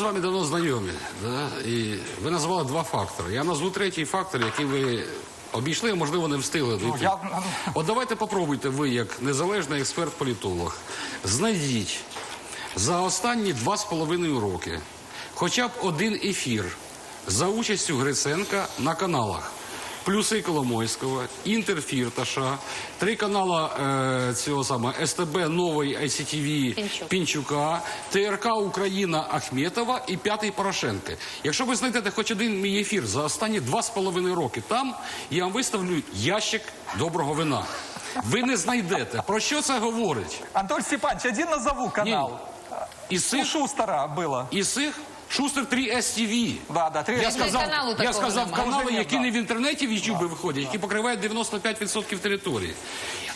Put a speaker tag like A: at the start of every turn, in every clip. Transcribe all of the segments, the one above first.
A: З вами давно знайомі, да? і ви назвали два фактори. Я назву третій фактор, який ви обійшли, а можливо не встигли Ну,
B: я-
A: От давайте попробуйте ви, як незалежний експерт-політолог, знайдіть за останні два з половиною роки хоча б один ефір за участю Гриценка на каналах. Плюси Коломойського, Інтер Фірташа, три канала е, цього саме СТБ Новий ICTV
C: Пінчук.
A: Пінчука, ТРК Україна Ахметова і п'ятий Порошенко. Якщо ви знайдете хоч один мій ефір за останні два з половиною роки, там я вам виставлю ящик доброго вина. Ви не знайдете. Про що це говорить?
B: Антон Степанович, один назову канал.
A: Із
B: У
A: цих,
B: Шустера было.
A: із цих Шустер 3 СТВ.
B: Да, да, три
A: Я сказав,
C: каналу
A: я
C: такого
A: сказав
C: немає.
A: канали, які не в інтернеті в Ютубі виходять, які покривають 95% території.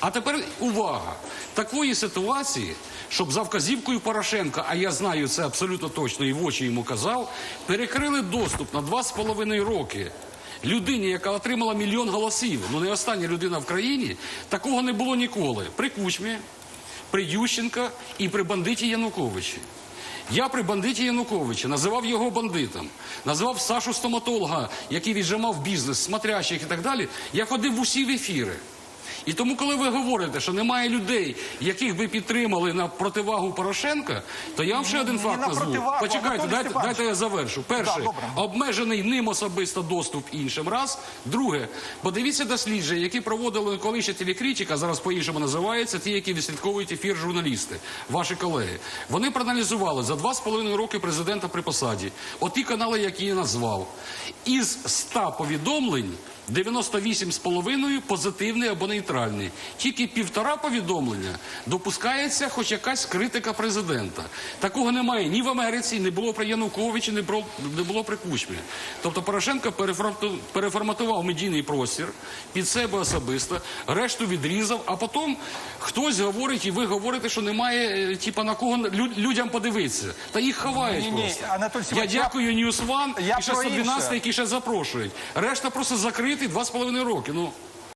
A: А тепер увага. Такої ситуації, щоб за вказівкою Порошенка, а я знаю це абсолютно точно і в очі йому казав, перекрили доступ на 2,5 роки. Людині, яка отримала мільйон голосів, ну не остання людина в країні, такого не було ніколи. При Кучмі, при Ющенка і при бандиті Януковичі. Я при бандиті Януковича називав його бандитом, називав Сашу стоматолога, який віджимав бізнес, смотрящих і так далі. Я ходив в усі ефіри. І тому, коли ви говорите, що немає людей, яких би підтримали на противагу Порошенка, то я вам ще один факт назву. Почекайте, дайте, дайте я завершу. Перше, обмежений ним особисто доступ іншим раз. Друге, подивіться дослідження, які проводили колишня телекритика, зараз по-іншому називається, ті, які відслідковують ефір журналісти, ваші колеги. Вони проаналізували за два з половиною роки президента при посаді. Оті канали, які я назвав. Із 100 повідомлень 98,5 позитивний або нейтральний. Тільки півтора повідомлення допускається хоч якась критика президента. Такого немає ні в Америці, не було при Януковичі, не було, при Кучмі. Тобто Порошенко переформатував медійний простір під себе особисто, решту відрізав, а потім хтось говорить, і ви говорите, що немає е, типа на кого людям подивитися. Та їх ховають
B: Ні-ні,
A: просто.
B: Анатолій
A: Я дякую News One
B: я
A: і ще
B: про
A: 112, які ще запрошують. Решта просто закриті два з половиною роки. Ну